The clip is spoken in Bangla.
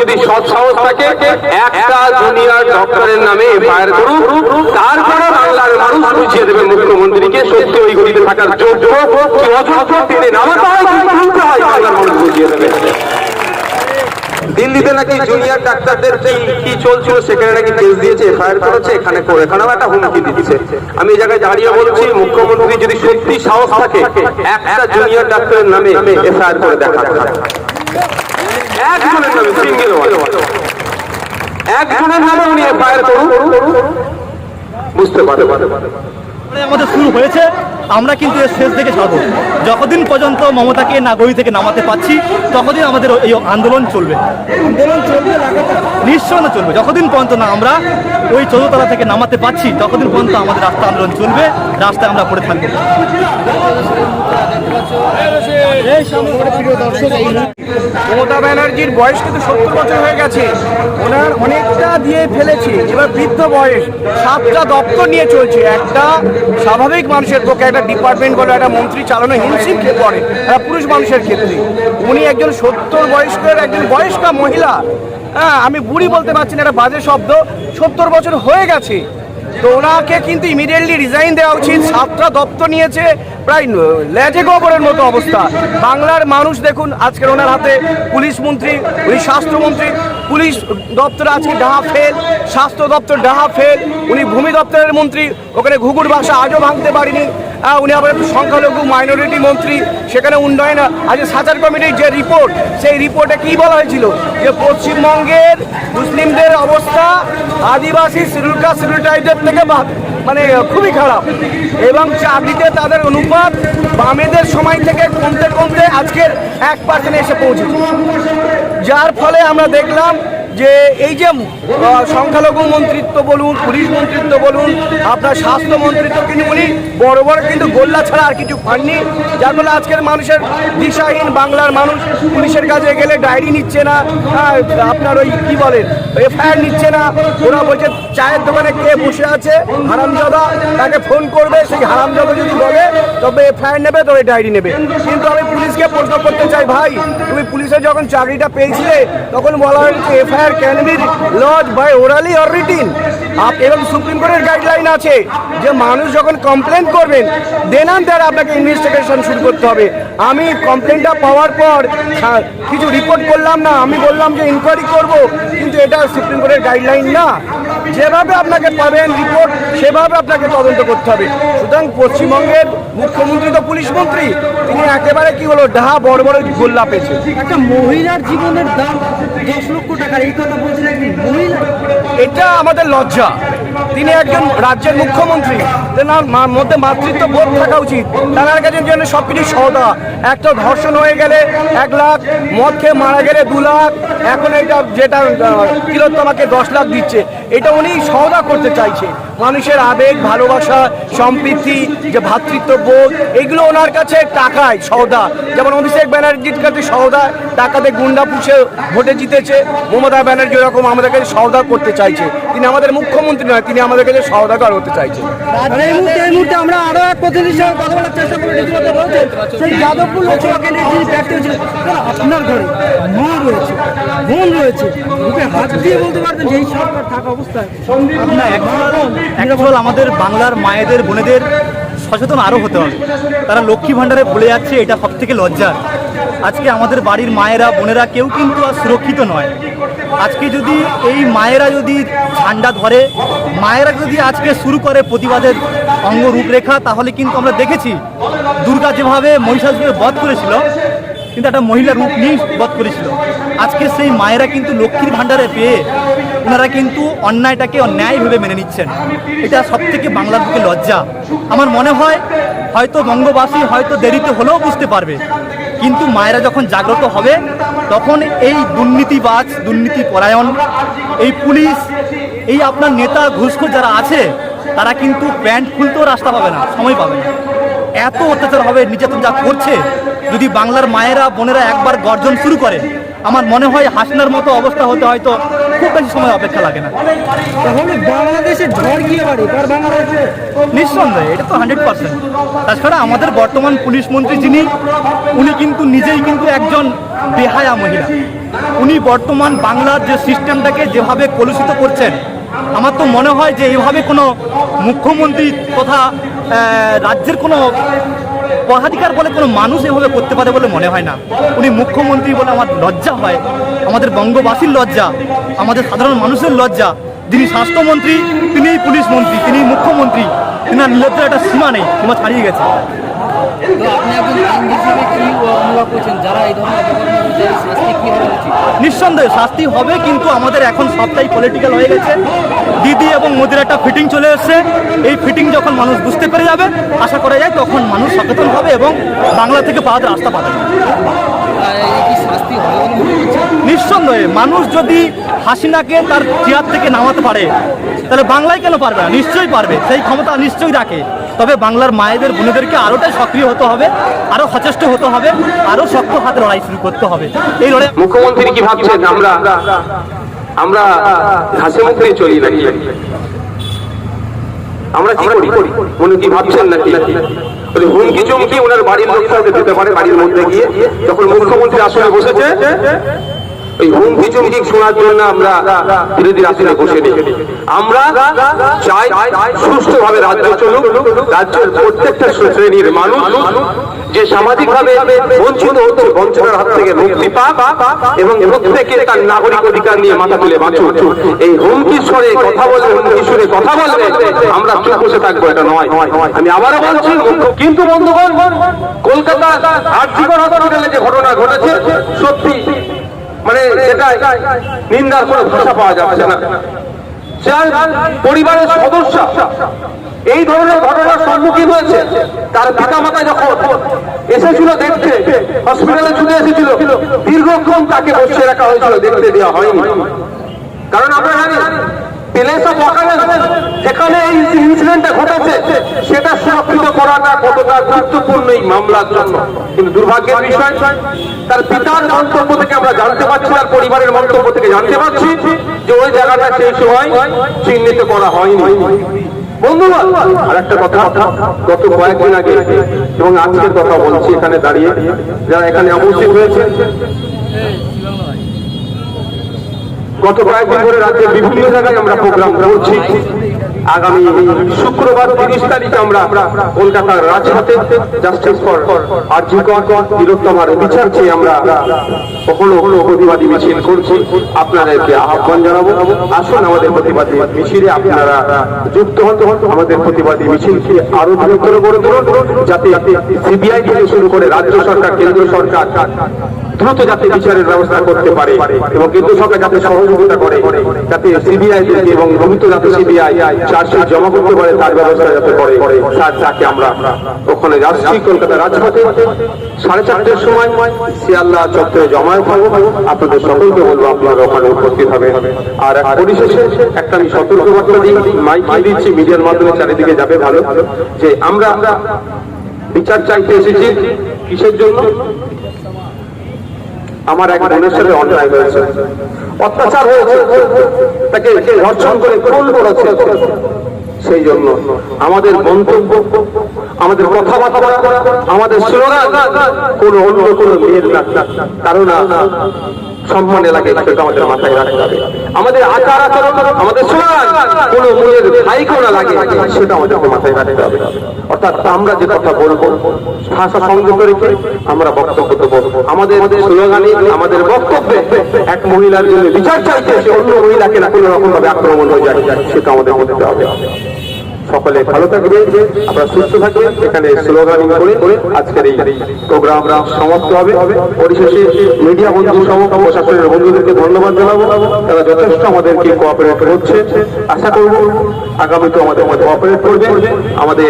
যদি সৎ সাহস থাকে, একটা ডক্টরের নামে করুন তারপরে বাংলার মানুষ বুঝিয়ে দেবে মুখ্যমন্ত্রীকে ওই গতিতে থাকার যোগ্য কি অযোগ্য কি হয় বাংলার মানুষ বুঝিয়ে দেবে। দিল্লিতে নাকি জুনিয়র ডাক্তারদের কি কি চলছিল সেখানে নাকি কেস দিয়েছে এফআইআর করেছে, এখানে করে এখানেও একটা হুমকি দিচ্ছে। আমি এই জায়গায় দাঁড়িয়ে বলছি, মুখ্যমন্ত্রী যদি সত্যি সাহস থাকে, একটা জুনিয়র ডাক্তারের নামে এফআইআর করে দেখা। একজনের নামে সিঙ্গেল একজনের নামে উনি এফআইআর করুন। বুঝতে পারে আমাদের শুরু হয়েছে আমরা কিন্তু এর শেষ থেকে ছাড়বো যতদিন পর্যন্ত মমতাকে নাগরী থেকে নামাতে পাচ্ছি ততদিন আমাদের এই আন্দোলন চলবে। আন্দোলন চলবে নিশ্চয় চলবে। যতদিন পর্যন্ত না আমরা ওই চৌদ্দতলা থেকে নামাতে পাচ্ছি ততদিন পর্যন্ত আমাদের রাস্তা আন্দোলন চলবে রাস্তায় আমরা পড়ে থাকব। মমতা ব্যানার্জির বয়স কিন্তু সত্তর বছর হয়ে গেছে। ওনার অনেকটা দিয়ে ফেলেছে। এবার বৃদ্ধ বয়স। সাতটা দপ্তর নিয়ে চলছে। একটা স্বাভাবিক মানুষের পক্ষে, একটা ডিপার্টমেন্ট বলে, একটা মন্ত্রী চালানো হিমশিম খেয়ে পড়ে। একটা পুরুষ মানুষের ক্ষেত্রে। উনি একজন সত্তর বয়স্কের, একজন বয়স্কা মহিলা। হ্যাঁ আমি বুড়ি বলতে পারছি না, একটা বাজে শব্দ। সত্তর বছর হয়ে গেছে। তো ওনাকে কিন্তু ইমিডিয়েটলি রিজাইন দেওয়া উচিত। সাতটা দপ্তর নিয়েছে, প্রায় লেজে গোবরের মতো অবস্থা। বাংলার মানুষ দেখুন, আজকের ওনার হাতে পুলিশ মন্ত্রী, উনি স্বাস্থ্যমন্ত্রী পুলিশ দপ্তর আজকে ডাহা ফেল, স্বাস্থ্য দপ্তর ডাহা ফেল। উনি ভূমি দপ্তরের মন্ত্রী, ওখানে ঘুঘুর ভাষা আজও ভাঙতে পারিনি। উনি আবার সংখ্যালঘু মাইনরিটি মন্ত্রী, সেখানে উন্নয়ন, আজ সাচার কমিটির যে রিপোর্ট সেই রিপোর্টে কি বলা হয়েছিল? যে পশ্চিমবঙ্গের মুসলিমদের অবস্থা, আদিবাসী শিডিউল কাস্ট থেকে মানে খুবই খারাপ। এবং চাকরিতে তাদের অনুপাত বামেদের সময় থেকে কমতে কমতে আজকের এক পার্সেন্ট এসে পৌঁছেছে। যার ফলে আমরা দেখলাম যে এই যে সংখ্যালঘু মন্ত্রিত্ব বলুন, পুলিশ মন্ত্রিত্ব বলুন, আপনার স্বাস্থ্য মন্ত্রিত্ব কিন্তু উনি বড় বড় কিন্তু গোল্লা ছাড়া আর কিছু পাননি। যার ফলে আজকের মানুষের দিশাহীন বাংলার মানুষ পুলিশের কাছে গেলে ডায়েরি নিচ্ছে না আপনার ওই কি বলেন এফআইআর নিচ্ছে না। ওরা বলছে, চায়ের দোকানে কে বসে আছে? হারামজাদা তাকে ফোন করবে, সেই হারামজাদা যদি বলে, তবে এফআইআর নেবে, তবে ডায়েরি নেবে। কিন্তু আমি পুলিশকে প্রশ্ন করতে চাই, ভাই, তুমি পুলিশে যখন চাকরিটা পেয়েছিলে, তখন বলা হয়েছে FIR can be lodge by orally or written এবং সুপ্রিম কোর্টের গাইডলাইন আছে যে মানুষ যখন কমপ্লেন করবেন দেন দেয়ার আপনাকে ইনভেস্টিগেশন শুরু করতে হবে। আমি কমপ্লেনটা পাওয়ার পর কিছু রিপোর্ট করলাম না। আমি বললাম যে ইনকোয়ারি করব কিন্তু এটা সুপ্রিম কোর্টের গাইডলাইন না। যেভাবে আপনাকে পাবেন রিপোর্ট সেভাবে আপনাকে তদন্ত করতে হবে। সুতরাং পশ্চিমবঙ্গের মুখ্যমন্ত্রী তো পুলিশ মন্ত্রী। তিনি একেবারে কি হলো ডাহা বড় বড় গোল্লা পেয়েছে। একটা মহিলার জীবনের দাম দশ লক্ষ টাকার এই কথা মহিলা? এটা আমাদের লজ্জা। তিনি একজন রাজ্যের মুখ্যমন্ত্রী। তেনার মধ্যে মাতৃত্ব বোধ থাকা উচিত। তেনার কাছে জন্য সব কিছু সহদা একটা ধর্ষণ হয়ে গেলে এক লাখ, মদ খেয়ে মারা গেলে দু লাখ, এখন এটা যেটা তিলোত্তমাকে দশ লাখ দিচ্ছে, এটা উনি সহদা করতে চাইছে। মানুষের আবেগ, ভালোবাসা, সম্প্রীতি, যে ভ্রাতৃত্ব বোধ এগুলো ওনার কাছে টাকায় সওদা। যেমন অভিষেক ব্যানার্জির কাছে সওদা, টাকাতে গুন্ডা পুষে ভোটে জিতেছে, মমতা ব্যানার্জি ওরকম আমাদের কাছে সওদা করতে চাইছে। তিনি আমাদের মুখ্যমন্ত্রী নয়, তিনি আমাদের কাছে সওদাগর হতে চাইছে। মুহূর্তে আমরা এক কথা বলার চেষ্টা বলতে পারবেন থাকা অবস্থায় অ্যাকচুয়াল আমাদের বাংলার মায়েদের, বোনেদের সচেতন আরও হতে হবে। তারা লক্ষ্মী ভাণ্ডারে ভুলে যাচ্ছে, এটা সব থেকে লজ্জার আজকে আমাদের বাড়ির মায়েরা, বোনেরা কেউ কিন্তু আর সুরক্ষিত নয়। আজকে যদি এই মায়েরা যদি ঝান্ডা ধরে, মায়েরা যদি আজকে শুরু করে প্রতিবাদের অঙ্গ রূপরেখা তাহলে কিন্তু আমরা দেখেছি, দুর্গা যেভাবে মহিষাসুরের বধ করেছিল, কিন্তু একটা মহিলা রূপ নিয়েই বধ করেছিল। আজকে সেই মায়েরা কিন্তু লক্ষ্মীর ভাণ্ডারে পেয়ে ওনারা কিন্তু অন্যায়টাকে অন্যায় ভেবে মেনে নিচ্ছেন। এটা সব থেকে বাংলার বুকে লজ্জা। আমার মনে হয়, হয়তো বঙ্গবাসী হয়তো দেরিতে হলেও বুঝতে পারবে। কিন্তু মায়েরা যখন জাগ্রত হবে, তখন এই দুর্নীতিবাজ দুর্নীতি পরায়ণ এই পুলিশ, এই আপনার নেতা ঘুষখোর যারা আছে, তারা কিন্তু প্যান্ট খুলতেও রাস্তা পাবে না, সময় পাবে না। এত অত্যাচার হবে, নির্যাতন যা করছে, যদি বাংলার মায়েরা, বোনেরা একবার গর্জন শুরু করে, আমার মনে হয় হাসনার মতো অবস্থা হতে হয়তো খুব বেশি সময় অপেক্ষা লাগে না। তাহলে বাংলাদেশের ঝড় গিয়ে বাড়ি তার বাংলাদেশে নিঃসন্দেহে এটা তো হান্ড্রেড পার্সেন্ট। তাছাড়া আমাদের বর্তমান পুলিশ মন্ত্রী যিনি উনি কিন্তু নিজেই কিন্তু একজন বেহায়া মহিলা। উনি বর্তমান বাংলার যে সিস্টেমটাকে যেভাবে কলুষিত করছেন আমার তো মনে হয় যে এইভাবে কোনো মুখ্যমন্ত্রী তথা রাজ্যের কোনো পদাধিকার বলে কোনো মানুষ এভাবে করতে পারে বলে মনে হয় না। উনি মুখ্যমন্ত্রী বলে আমার লজ্জা হয়। আমাদের বঙ্গবাসীর লজ্জা। আমাদের সাধারণ মানুষের লজ্জা। যিনি স্বাস্থ্যমন্ত্রী তিনিই পুলিশ মন্ত্রী তিনি মুখ্যমন্ত্রী। তিনার নির্লজ্জার একটা সীমা নেই সীমা ছাড়িয়ে গেছে। নিঃসন্দেহে শাস্তি হবে কিন্তু আমাদের এখন সবটাই পলিটিক্যাল হয়ে গেছে। দিদি এবং মোদির একটা ফিটিং চলে এসছে। এই ফিটিং যখন মানুষ বুঝতে পেরে যাবে আশা করা যায় তখন মানুষ সচেতন হবে এবং বাংলা থেকে পাওয়ার রাস্তা পাবে। শাস্তি নিঃসন্দেহে মানুষ যদি হাসিনাকে তার চেয়ার থেকে নামাতে পারে, তাহলে বাংলায় কেন পারবে না? নিশ্চয়ই পারবে। সেই ক্ষমতা নিশ্চয়ই রাখে। তবে বাংলার মায়েদের, বোনেদেরকে আরোটাই সক্রিয় হতে হবে আরও সচেষ্ট হতে হবে আরও শক্ত হাতে লড়াই শুরু করতে হবে। এই লড়াই মুখ্যমন্ত্রী কি ভাবছেন? আমরা আমরা ঘাসে মুখে চলি নাকি? আমরা কি করি? উনি কি ভাবছেন নাকি? হুমকি চুমকি ওনার বাড়ির লোক কাউকে দিতে পারে, বাড়ির মধ্যে গিয়ে। যখন মুখ্যমন্ত্রী আসনে বসেছে এই হুমকি চুমকি শোনার জন্য আমরা ধীরে ধীরে আসনে বসে নিই আমরা চাই রাজ্য চলুক, রাজ্যের প্রত্যেকটা শ্রেণির মানুষ যে বঞ্চিত বঞ্চনার হাত থেকে মুক্তি এবং তার নাগরিক অধিকার নিয়ে মাথা তুলে বাঁচুক। এই হুমকি স্বরে কথা বলে, হুমকি সুরে কথা বলবে আমরা চুপ বসে থাকব, এটা নয়। আমি আবারও বলছি, কিন্তু বন্ধুগণ কলকাতা হসপিটালে যে ঘটনা ঘটেছে, সত্যি মানে যেটা নিন্দার কোনো ভাষা পাওয়া যাচ্ছে না। যার পরিবারের সদস্য এই ধরনের ঘটনার সম্মুখীন হয়েছে, তার পিতা মাতা যখন এসেছিল দেখতে হসপিটালে ছুটে এসেছিল, দীর্ঘক্ষণ তাকে বসিয়ে রাখা হয়েছিল, দেখতে দেওয়া হয়নি। কারণ আমরা জানি প্লেস অফ যেখানে এই ইনসিডেন্টটা ঘটেছে, সেটা সুরক্ষিত করাটা কতটা গুরুত্বপূর্ণ এই মামলার জন্য। কিন্তু দুর্ভাগ্যের বিষয় তার পিতার মন্তব্য থেকে আমরা জানতে পারছি, তার পরিবারের মন্তব্য থেকে জানতে পারছি যে ওই জায়গাটা সেই সময় চিহ্নিত করা হয়নি। বিভিন্ন জায়গায় আমরা প্রোগ্রাম করছি। আগামী শুক্রবার তিরিশ আমরা কলকাতার রাজপথে জাস্টিস ফর বিচার চেয়ে আমরা কখনো কখনো প্রতিবাদী মিছিল করছি। আপনাদেরকে আহ্বান জানাব। আসুন আমাদের প্রতিবাদী মিছিলে আপনারা যুক্ত হন। আমাদের প্রতিবাদী মিছিলকে আরও বৃহত্তর করে তুলুন, যাতে সিবিআই থেকে শুরু করে রাজ্য সরকার, কেন্দ্র সরকার দ্রুত যাতে বিচারের ব্যবস্থা করতে পারে এবং কেন্দ্র সরকার যাতে সহযোগিতা করে, যাতে সিবিআই এবং ভূমিত যাতে সিবিআই চার্জশিট জমা করতে পারে, তার ব্যবস্থা যাতে করে, তার তাকে আমরা ওখানে যাচ্ছি কলকাতা রাজপথে। সাড়ে চারটের সময় শিয়াল্লাহ চত্বরে জমায়েত থাকব আপনাদের সকলকে বলব, আপনারা ওখানে উপস্থিত হবে আর পরিশেষে একটা আমি সতর্ক বার্তা দিই, মাইকে দিচ্ছি মিডিয়ার মাধ্যমে, চারিদিকে যাবে ভালো, যে আমরা আমরা বিচার চাইতে এসেছি কিসের জন্য? আমার এক বোনের সাথে অন্যায় হয়েছে। অত্যাচার হয়েছে। তাকে ধর্ষণ করে খুন করেছে। সেই জন্য আমাদের মন্তব্য, আমাদের কথাবার্তা, আমাদের স্লোগান কোনো অন্য কোনো না। কারণ সম্মানে লাগে সেটা আমাদের মাথায় রাখতে হবে। আমাদের আচার আচরণ, আমাদের স্লোগান কোনো মেয়ের ভাইকেও না লাগে, সেটা আমাদেরকে মাথায় রাখতে হবে। অর্থাৎ আমরা যে কথা বলব, ভাষা সংযত রেখে আমরা বক্তব্য দেবো। আমাদের স্লোগানে, আমাদের বক্তব্যে এক মহিলার জন্য বিচার চাইছে সে অন্য মহিলাকে না কোনো রকম ভাবে আক্রমণ হয়ে যায়, সেটা আমাদের বলতে হবে। সকলে ভালো থাকবে আমরা সুস্থ থাকবে এখানে স্লোগান করে আজকের এই প্রোগ্রাম সমাপ্ত হবে। পরিশেষে মিডিয়া বন্ধু সহ প্রশাসনের বন্ধুদেরকে ধন্যবাদ জানাব। তারা যথেষ্ট আমাদেরকে কোঅপারেট করছে। আশা করব আগামীতে আমাদের অপারেট করবে। আমাদের